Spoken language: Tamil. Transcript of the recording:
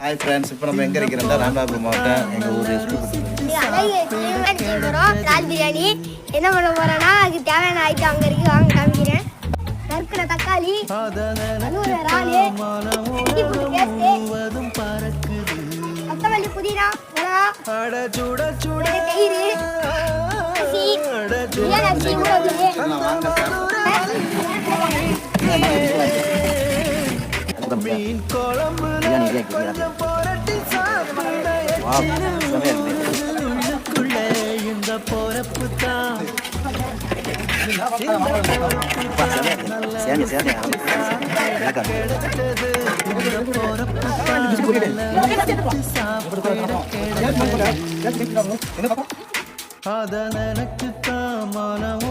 ஹாய் ஃப்ரெண்ட்ஸ் இப்போ நம்ம எங்கே இருக்கிறோம்னா ராமநாதபுரம் மாவட்டம் எங்கள் ஊர் எஸ்பி பிரியாணி. என்ன பண்ண போறோம்னா அதுக்கு தேவையான ஐட்டம் அங்கே இருக்கு. வாங்க காமிக்கிறேன். நறுக்கிற தக்காளி. அழுவுற இறால். கொத்தமல்லி புதினா மிளகு தயிர் வச்சது வாங்க பிரியாணி ரெடி வா செமையா இருக்கு. அத நினைச்சுத்தான் மனம்